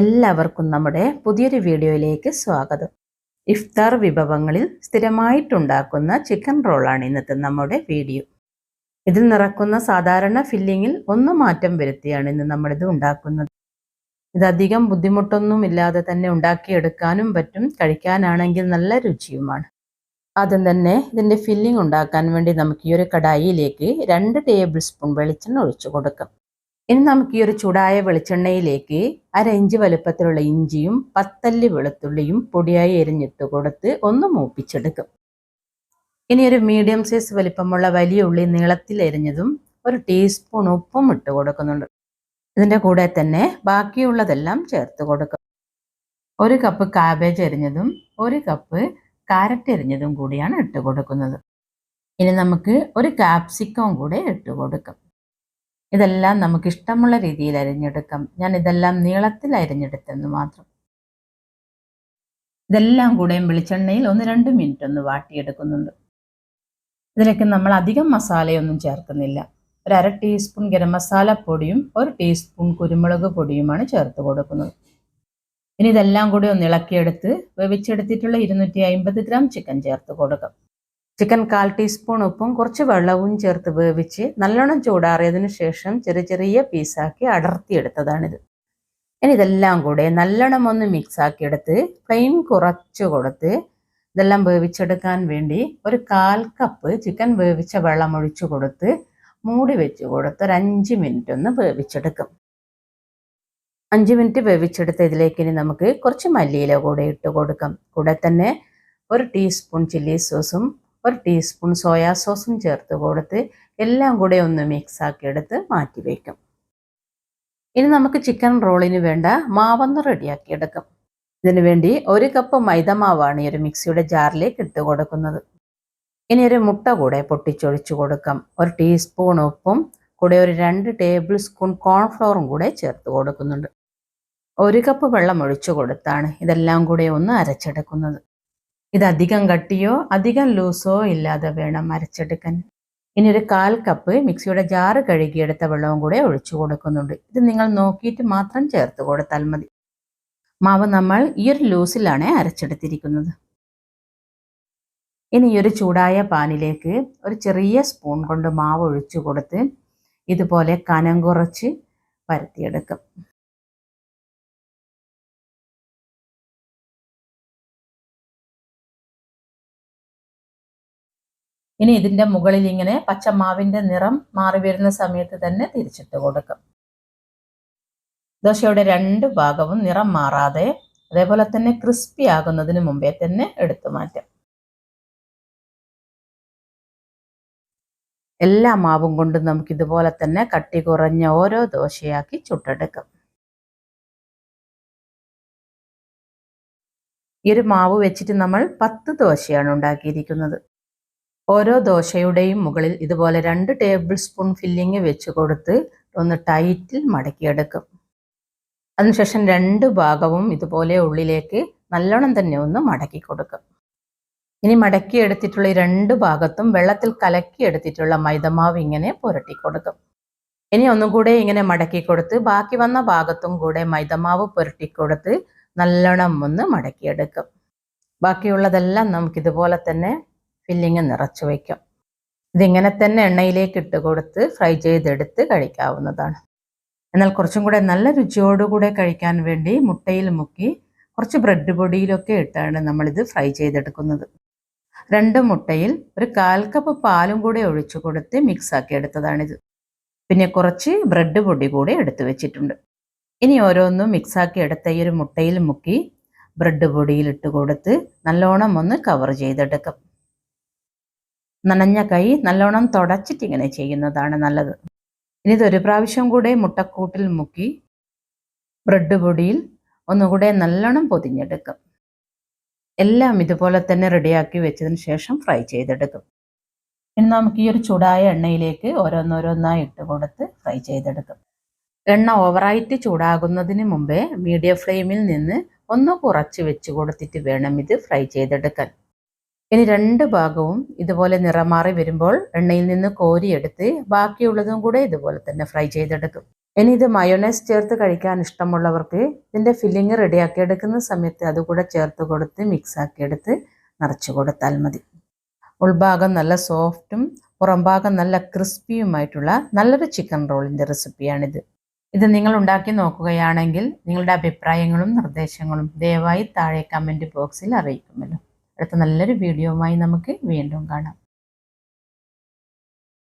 എല്ലാവർക്കും നമ്മുടെ പുതിയൊരു വീഡിയോയിലേക്ക് സ്വാഗതം. ഇഫ്താർ വിഭവങ്ങളിൽ സ്ഥിരമായിട്ടുണ്ടാക്കുന്ന ചിക്കൻ റോളാണ് ഇന്നത്തെ നമ്മുടെ വീഡിയോ. ഇതിൽ നിറക്കുന്ന സാധാരണ ഫില്ലിങ്ങിൽ ഒന്ന് മാറ്റം വരുത്തിയാണ് ഇന്ന് നമ്മളിത് ഉണ്ടാക്കുന്നത്. ഇതധികം ബുദ്ധിമുട്ടൊന്നും ഇല്ലാതെ തന്നെ ഉണ്ടാക്കിയെടുക്കാനും പറ്റും കഴിക്കാനാണെങ്കിൽ നല്ല രുചിയുമാണ്. ആദ്യം തന്നെ ഇതിന്റെ ഫില്ലിംഗ് ഉണ്ടാക്കാൻ വേണ്ടി നമുക്ക് ഈ ഒരു കടായിയിലേക്ക് രണ്ട് ടേബിൾ സ്പൂൺ വെളിച്ചെണ്ണ ഒഴിച്ചു കൊടുക്കാം. ഇനി നമുക്ക് ഈ ഒരു ചൂടായ വെളിച്ചെണ്ണയിലേക്ക് അര ഇഞ്ച് വലുപ്പത്തിലുള്ള ഇഞ്ചിയും പത്തല്ലി വെളുത്തുള്ളിയും പൊടിയായി എരിഞ്ഞിട്ട് കൊടുത്ത് ഒന്ന് മൂപ്പിച്ചെടുക്കും. ഇനി ഒരു മീഡിയം സൈസ് വലിപ്പമുള്ള വലിയ ഉള്ളി നീളത്തിൽ എരിഞ്ഞതും ഒരു ടീസ്പൂൺ ഉപ്പും ഇട്ട് കൊടുക്കുന്നുണ്ട്. ഇതിന്റെ കൂടെ തന്നെ ബാക്കിയുള്ളതെല്ലാം ചേർത്ത് കൊടുക്കും. ഒരു കപ്പ് കാബേജ് എരിഞ്ഞതും ഒരു കപ്പ് കാരറ്റ് എരിഞ്ഞതും കൂടിയാണ് ഇട്ട് കൊടുക്കുന്നത്. ഇനി നമുക്ക് ഒരു കാപ്സിക്കം കൂടെ ഇട്ട് കൊടുക്കാം. ഇതെല്ലാം നമുക്ക് ഇഷ്ടമുള്ള രീതിയിൽ അരിഞ്ഞെടുക്കാം. ഞാൻ ഇതെല്ലാം നീളത്തിൽ അരിഞ്ഞെടുത്തെന്ന് മാത്രം. ഇതെല്ലാം കൂടെയും വെളിച്ചെണ്ണയിൽ ഒന്ന് രണ്ട് മിനിറ്റ് ഒന്ന് വാട്ടിയെടുക്കുന്നുണ്ട്. ഇതിലേക്ക് നമ്മൾ അധികം മസാലയൊന്നും ചേർക്കുന്നില്ല. ഒരു അര ടീസ്പൂൺ ഗരം മസാല പൊടിയും ഒരു ടീസ്പൂൺ കുരുമുളക് പൊടിയുമാണ് ചേർത്ത് കൊടുക്കുന്നത്. ഇനി ഇതെല്ലാം കൂടി ഒന്ന് ഇളക്കിയെടുത്ത് വേവിച്ചെടുത്തിട്ടുള്ള ഇരുന്നൂറ്റി അമ്പത് ഗ്രാം ചിക്കൻ ചേർത്ത് കൊടുക്കാം. ചിക്കൻ കാൽ ടീസ്പൂൺ ഉപ്പും കുറച്ച് വെള്ളവും ചേർത്ത് വേവിച്ച് നല്ലോണം ചൂടാറിയതിനു ശേഷം ചെറിയ ചെറിയ പീസാക്കി അടർത്തിയെടുത്തതാണിത്. ഇനി ഇതെല്ലാം കൂടെ നല്ലോണം ഒന്ന് മിക്സ് ആക്കിയെടുത്ത് ഫ്ലെയിം കുറച്ച് കൊടുത്ത് ഇതെല്ലാം വേവിച്ചെടുക്കാൻ വേണ്ടി ഒരു കാൽ കപ്പ് ചിക്കൻ വേവിച്ച വെള്ളം ഒഴിച്ചു കൊടുത്ത് മൂടി വെച്ച് കൊടുത്ത് ഒരു അഞ്ച് മിനിറ്റ് ഒന്ന് വേവിച്ചെടുക്കും. അഞ്ച് മിനിറ്റ് വേവിച്ചെടുത്ത് ഇതിലേക്ക് ഇനി നമുക്ക് കുറച്ച് മല്ലിയില കൂടെ ഇട്ട് കൊടുക്കാം. കൂടെ തന്നെ ഒരു ടീസ്പൂൺ ചില്ലി സോസും ഒരു ടീസ്പൂൺ സോയാ സോസും ചേർത്ത് കൊടുത്ത് എല്ലാം കൂടെ ഒന്ന് മിക്സ് ആക്കി എടുത്ത് മാറ്റി വയ്ക്കും ഇനി നമുക്ക് ചിക്കൻ റോളിന് വേണ്ട മാവൊന്ന് റെഡിയാക്കി എടുക്കാം. ഇതിനു വേണ്ടി ഒരു കപ്പ് മൈദ മാവാണ് ഈ ഒരു മിക്സിയുടെ ജാറിലേക്ക് ഇട്ട് കൊടുക്കുന്നത്. ഇനി ഒരു മുട്ട കൂടെ പൊട്ടിച്ചൊഴിച്ചു കൊടുക്കാം. ഒരു ടീസ്പൂൺ ഉപ്പും കൂടെ ഒരു രണ്ട് ടേബിൾ സ്പൂൺ കോൺഫ്ലോറും കൂടെ ചേർത്ത് കൊടുക്കുന്നുണ്ട്. ഒരു കപ്പ് വെള്ളം ഒഴിച്ചു കൊടുത്താണ് ഇതെല്ലാം കൂടെ ഒന്ന് അരച്ചെടുക്കുന്നത്. ഇത് അധികം കട്ടിയോ അധികം ലൂസോ ഇല്ലാതെ വേണം അരച്ചെടുക്കാൻ. ഇനി ഒരു കാൽ കപ്പ് മിക്സിയുടെ ജാറ് കഴുകിയെടുത്ത വെള്ളവും കൂടെ ഒഴിച്ചു കൊടുക്കുന്നുണ്ട്. ഇത് നിങ്ങൾ നോക്കിയിട്ട് മാത്രം ചേർത്ത് കൊടുത്താൽ മതി. മാവ് നമ്മൾ ഈ ഒരു ലൂസിലാണ് അരച്ചെടുത്തിരിക്കുന്നത്. ഇനി ഈ ഒരു ചൂടായ പാനിലേക്ക് ഒരു ചെറിയ സ്പൂൺ കൊണ്ട് മാവ് ഒഴിച്ചു കൊടുത്ത് ഇതുപോലെ കനം കുറച്ച് പരത്തിയെടുക്കും. ഇനി ഇതിന്റെ മുകളിൽ ഇങ്ങനെ പച്ചമാവിന്റെ നിറം മാറി വരുന്ന സമയത്ത് തന്നെ തിരിച്ചിട്ട് കൊടുക്കും. ദോശയുടെ രണ്ട് ഭാഗവും നിറം മാറാതെ അതേപോലെ തന്നെ ക്രിസ്പി ആകുന്നതിന് മുമ്പേ തന്നെ എടുത്തു മാറ്റാം. എല്ലാ മാവും കൊണ്ടും നമുക്ക് ഇതുപോലെ തന്നെ കട്ടി കുറഞ്ഞ ഓരോ ദോശയാക്കി ചുട്ടെടുക്കാം. ഈ ഒരു മാവ് വെച്ചിട്ട് നമ്മൾ പത്ത് ദോശയാണ് ഉണ്ടാക്കിയിരിക്കുന്നത്. ഓരോ ദോശയുടെയും മുകളിൽ ഇതുപോലെ രണ്ട് ടേബിൾ സ്പൂൺ ഫില്ലിങ് വെച്ച് കൊടുത്ത് ഒന്ന് ടൈറ്റിൽ മടക്കിയെടുക്കും. അതിനുശേഷം രണ്ട് ഭാഗവും ഇതുപോലെ ഉള്ളിലേക്ക് നല്ലോണം തന്നെ ഒന്ന് മടക്കി കൊടുക്കും. ഇനി മടക്കിയെടുത്തിട്ടുള്ള ഈ രണ്ട് ഭാഗത്തും വെള്ളത്തിൽ കലക്കിയെടുത്തിട്ടുള്ള മൈദമാവ് ഇങ്ങനെ പുരട്ടി കൊടുക്കും. ഇനി ഒന്നും കൂടെ ഇങ്ങനെ മടക്കി കൊടുത്ത് ബാക്കി വന്ന ഭാഗത്തും കൂടെ മൈദമാവ് പുരട്ടി കൊടുത്ത് നല്ലോണം ഒന്ന് മടക്കിയെടുക്കും. ബാക്കിയുള്ളതെല്ലാം നമുക്കിതുപോലെ തന്നെ ഫില്ലിങ് നിറച്ചു വയ്ക്കാം. ഇതിങ്ങനെ തന്നെ എണ്ണയിലേക്ക് ഇട്ട് കൊടുത്ത് ഫ്രൈ ചെയ്തെടുത്ത് കഴിക്കാവുന്നതാണ്. എന്നാൽ കുറച്ചും കൂടെ നല്ല രുചിയോടുകൂടെ കഴിക്കാൻ വേണ്ടി മുട്ടയിൽ മുക്കി കുറച്ച് ബ്രെഡ് പൊടിയിലൊക്കെ ഇട്ടാണ് നമ്മളിത് ഫ്രൈ ചെയ്തെടുക്കുന്നത്. രണ്ട് മുട്ടയിൽ ഒരു കാൽ കപ്പ് പാലും കൂടെ ഒഴിച്ചു കൊടുത്ത് മിക്സ് ആക്കി എടുത്തതാണിത്. പിന്നെ കുറച്ച് ബ്രെഡ് പൊടി കൂടെ എടുത്തു വെച്ചിട്ടുണ്ട്. ഇനി ഓരോന്നും മിക്സാക്കി എടുത്ത ഈ ഒരു മുട്ടയിൽ മുക്കി ബ്രെഡ് പൊടിയിൽ ഇട്ട് കൊടുത്ത് നല്ലോണം ഒന്ന് കവർ ചെയ്തെടുക്കാം. നനഞ്ഞ കൈ നല്ലോണം തുടച്ചിട്ട് ഇങ്ങനെ ചെയ്യുന്നതാണ് നല്ലത്. ഇനി ഇതൊരു പ്രാവശ്യം കൂടെ മുട്ടക്കൂട്ടിൽ മുക്കി ബ്രെഡ് പൊടിയിൽ ഒന്നുകൂടെ നല്ലോണം പൊതിഞ്ഞെടുക്കും. എല്ലാം ഇതുപോലെ തന്നെ റെഡിയാക്കി വെച്ചതിന് ശേഷം ഫ്രൈ ചെയ്തെടുക്കും. ഇനി നമുക്ക് ഈ ഒരു ചൂടായ എണ്ണയിലേക്ക് ഓരോന്നോരോന്നായി ഇട്ട് കൊടുത്ത് ഫ്രൈ ചെയ്തെടുക്കും. എണ്ണ ഓവറായിട്ട് ചൂടാകുന്നതിന് മുമ്പേ മീഡിയം ഫ്ലെയിമിൽ നിന്ന് ഒന്ന് കുറച്ച് വെച്ച് കൊടുത്തിട്ട് വേണം ഇത് ഫ്രൈ ചെയ്തെടുക്കാൻ. ഇനി രണ്ട് ഭാഗവും ഇതുപോലെ നിറമാറി വരുമ്പോൾ എണ്ണയിൽ നിന്ന് കോരിയെടുത്ത് ബാക്കിയുള്ളതും കൂടെ ഇതുപോലെ തന്നെ ഫ്രൈ ചെയ്തെടുക്കും. ഇനി ഇത് മയോണൈസ് ചേർത്ത് കഴിക്കാൻ ഇഷ്ടമുള്ളവർക്ക് ഇതിന്റെ ഫില്ലിങ് റെഡിയാക്കി എടുക്കുന്ന സമയത്ത് അതുകൂടെ ചേർത്ത് കൊടുത്ത് മിക്സാക്കിയെടുത്ത് നിറച്ച് കൊടുത്താൽ മതി. ഉൾഭാഗം നല്ല സോഫ്റ്റും പുറംഭാഗം നല്ല ക്രിസ്പിയുമായിട്ടുള്ള നല്ലൊരു ചിക്കൻ റോളിന്റെ റെസിപ്പിയാണിത് ഇത് നിങ്ങൾ ഉണ്ടാക്കി നോക്കുകയാണെങ്കിൽ നിങ്ങളുടെ അഭിപ്രായങ്ങളും നിർദ്ദേശങ്ങളും ദയവായി താഴെ കമന്റ് ബോക്സിൽ അറിയിക്കുമല്ലോ. അടുത്ത നല്ലൊരു വീഡിയോവുമായി നമുക്ക് വീണ്ടും കാണാം.